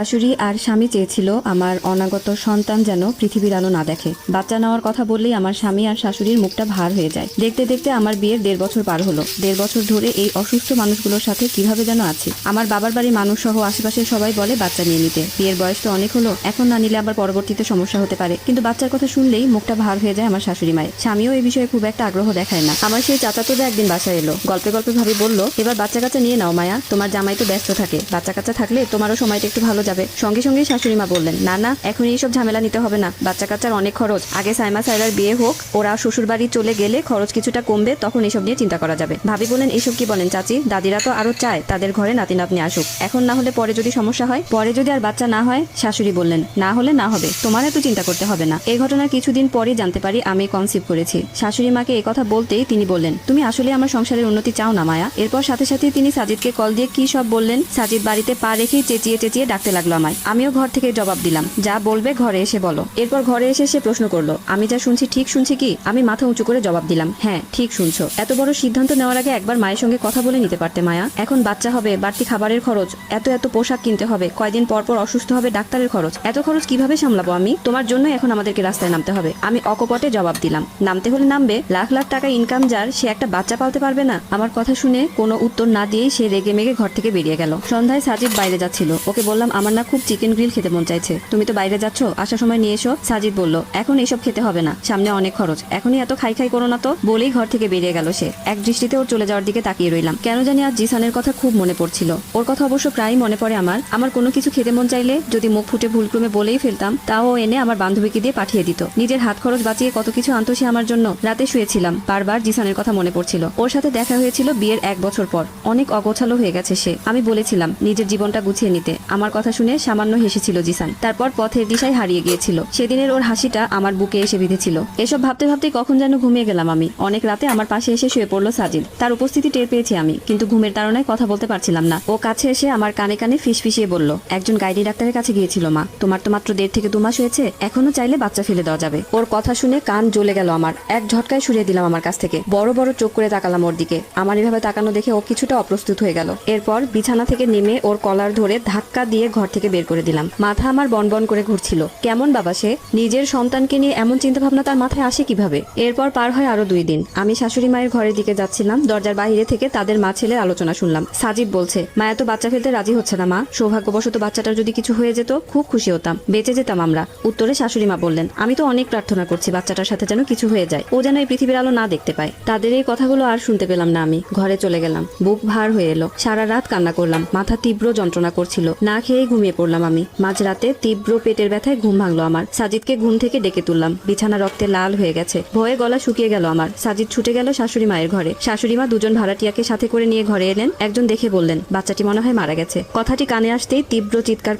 শাশুড়ি আর স্বামী চেয়েছিল আমার অনাগত সন্তান যেন পৃথিবীর আলো না দেখে। বাচ্চা নেওয়ার কথা বললেই আমার স্বামী আর শাশুড়ির মুখটা ভার হয়ে যায়। দেখতে দেখতে আমার বিয়ের দেড় বছর পার হলো। দেড় বছর ধরে এই অসুস্থ মানুষগুলোর সাথে কীভাবে যেন আছি। আমার বাবার বাড়ির মানুষ সহ আশেপাশের সবাই বলে বাচ্চা নিয়ে নিতে। বিয়ের বয়স তো অনেক হলো, এখন না নিলে আবার পরবর্তীতে সমস্যা হতে পারে। কিন্তু বাচ্চার কথা শুনলেই মুখটা ভার হয়ে যায় আমার শাশুড়ি মায়ের। স্বামীও এই বিষয়ে খুব একটা আগ্রহ দেখায় না। আমার সেই চাচাতোরা একদিন বাসায় এলো। গল্পে গল্পে ভাবে বলল, এবার বাচ্চা কাচ্চা নিয়ে নাও মায়া, তোমার জামাই তো ব্যস্ত থাকে। বাচ্চা কাচ্চা থাকলে তোমারও সময়টা একটু ভালো যাবে। সঙ্গে সঙ্গেই শাশুড়ি মা বললেন, না না এখন এইসব ঝামেলা নিতে হবে না। বাচ্চা কাচ্চার অনেক খরচ। আগে সাইমা সাইরার বিয়ে হোক, ওরা শ্বশুর বাড়ি চলে গেলে খরচ কিছুটা কমবে, তখন এসব নিয়ে চিন্তা করা যাবে। ভাবি বলেন এইসব কি বলেন চাচি? দাদিরা তো আরও চায়, তাদের ঘরে নাতি নাতনি আসুক। এখন না হলে পরে যদি সমস্যা হয়? পরে যদি আর বাচ্চা না হয়, শাশুড়ি বললেন, না হলে না হবে। তোমার এত চিন্তা করতে হবে না। এই ঘটনার কিছুদিন পরে জানতে পারি আমি কনসিভ করেছি। শাশুড়ি মাকে এই কথা বলতেই তিনি বললেন, তুমি আসলে আমার সংসারের উন্নতি চাও না, মায়া? এরপর সাথে সাথে তিনি সাজিদকে কল দিয়ে কি সব বললেন? সাজিদ বাড়িতে পা রেখেই চেঁচিয়ে চেঁচিয়ে ডাকতে লাগল আমায়। আমিও ঘর থেকে জবাব দিলাম, যা বলবে ঘরে এসে বলো। এরপর ঘরে এসে সে প্রশ্ন করল, আমি যা শুনছি ঠিক শুনছি কি? আমি মাথা উঁচু করে জবাব দিলাম হ্যাঁ ঠিক শুনছো। এত বড় সিদ্ধান্ত নেওয়ার আগে একবার মায়ের সঙ্গে কথা বলে নিতে পারতে মায়া। এখন বাচ্চা হবে, বাড়তি খাবারের খরচ, এত এত পোশাক কিনতে হবে, কয়দিন পর পর অসুস্থ হবে, ডাক্তারের খরচ। এত খরচ কীভাবে সামলাবো আমি? তোমার জন্য এখন আমাদেরকে রাস্তায় নামতে হবে। আমি অকপটে জবাব দিলাম, নামতে হলে নামবে, লাখ লাখ টাকা ইনকাম যার, সে একটা বাচ্চা পালতে পারবে না। আমার কথা শুনে কোনো উত্তর না দিয়েই সে রেগে মেগে ঘর থেকে বেরিয়ে গেল। সন্ধ্যায় সাজিদ বাইরে যাচ্ছিল, ওকে বললাম আমার না খুব চিকেন গ্রিল খেতে মন চাইছে। তুমি তো বাইরে যাচ্ছ, আসার সময় নিয়ে এসো, সাজিদ বলল। এখন এইসব খেতে হবে না, সামনে অনেক খরচ। এখনই এত খাই খাই করো না তো, বলেই ঘর থেকে বেরিয়ে গেল সে। এক দৃষ্টিতে ওর চলে যাওয়ার দিকে তাকিয়ে রইলাম। কেন জানি আজ জিসানের কথা খুব মনে পড়ছিল। ওর কথা অবশ্য প্রায়ই মনে পড়ে আমার। আমার কোনো কিছু খেতে মন চাইলে যদি মুখ ফুটে ভুলক্রমে বলেই ফেলতাম, তাও এনে আমার বান্ধবীকে দিয়ে পাঠিয়ে দিত। নিজের হাত খরচ বাঁচিয়ে কত কিছু আনতো সে আমার জন্য, রাতে শুয়েছিলাম। বারবার জিসানের কথা মনে পড়ছিল। ওর সাথে দেখা হয়েছিল বিয়ের এক বছর পর। অনেক অগোছালো হয়ে গেছে সে। আমি বলেছিলাম, নিজের জীবনটা গুছিয়ে নিতে। আমার কথা শুনে সামান্য হেসেছিল জিসান। তারপর পথের দিশায় হারিয়ে গিয়েছিল। সেদিনের ওর হাসিটা আমার বুকে এসে বিঁধেছিল। এসব ভাবতে ভাবতে কখন যেন ঘুমিয়ে গেলাম আমি। অনেক রাতে আমার পাশে এসে শুয়ে পড়ল সাজিদ। তার উপস্থিতি টের পেয়েছি আমি, কিন্তু ঘুমের তাড়নায় কথা বলতে পারছিলাম না। ও কাছে এসে আমার কানে কানে ফিস ফিসিয়ে বলল, একজন গাইডি ডাক্তারের কাছে গিয়েছিল মা। তোমার তো মাত্র দেড় থেকে দু মাস হয়েছে, এখনও চাইলে বাচ্চা ফেলে দেওয়া যাবে। ওর কথা শুনে কান জ্বলে গেল আমার। এক ঝটকায় সরিয়ে দিলাম আমার কাছ থেকে। বড় বড় চোখ করে তাকালাম ওর দিকে। আমার এভাবে তাকানো দেখে ও কিছুটা অপ্রস্তুত হয়ে গেল। এরপর বিছানা থেকে নেমে ওর কলার ধরে ধাক্কা দিয়ে ঘর থেকে বের করে দিলাম। মাথা আমার বনবন করে ঘুরছিল। কেমন বাবা সে? নিজের সন্তানকে নিয়ে এমন চিন্তা ভাবনা তার মাথায় আসে কীভাবে? এরপর পার হয় আরও দুই দিন। আমি শাশুড়ি মায়ের ঘরের দিকে যাচ্ছিলাম, দরজার বাইরে থেকে তাদের মা ছেলের আলোচনা শুনলাম। সাজিব বলছে, মায়া তো বাচ্চা ফেলতে রাজি হচ্ছে না মা। সৌভাগ্যবশত বাচ্চাটার যদি কিছু হয়ে যেত, খুব খুশি হতাম। বেঁচে যেতাম আমরা। উত্তরে শাশুড়ি মা বললেন, আমি তো অনেক প্রার্থনা করছি বাচ্চাটার সাথে যেন কিছু হয়ে যায়। ও যেন এই পৃথিবীর আলো না দেখতে পায়। তাদের এই কথাগুলো আর শুনতে পেলাম না আমি। ঘরে চলে গেলাম। বুক ভার হয়ে এলো। সারা রাত কান্না করলাম। মাথা তীব্র যন্ত্রণা করছিল। না খেয়েই ঘুমিয়ে পড়লাম আমি। মাঝরাতে তীব্র পেটের ব্যথায় ঘুম ভাঙলো আমার। সাজিদকে ঘুম থেকে ডেকে তুললাম। বিছানা রক্তে লাল হয়ে গেছে। ভয়ে গলা শুকিয়ে গেল আমার। সাজিদ ছুটে গেল শাশুড়ি মায়ের ঘরে। শাশুড়ি মা দুজন ভাড়াটিয়াকে সাথে করে নিয়ে ঘরে এলেন। একজন দেখে বললেন, বাচ্চাটি মনে হয় মারা গেছে। কথাটি কানে আসতেই তীব্র চিৎকার করে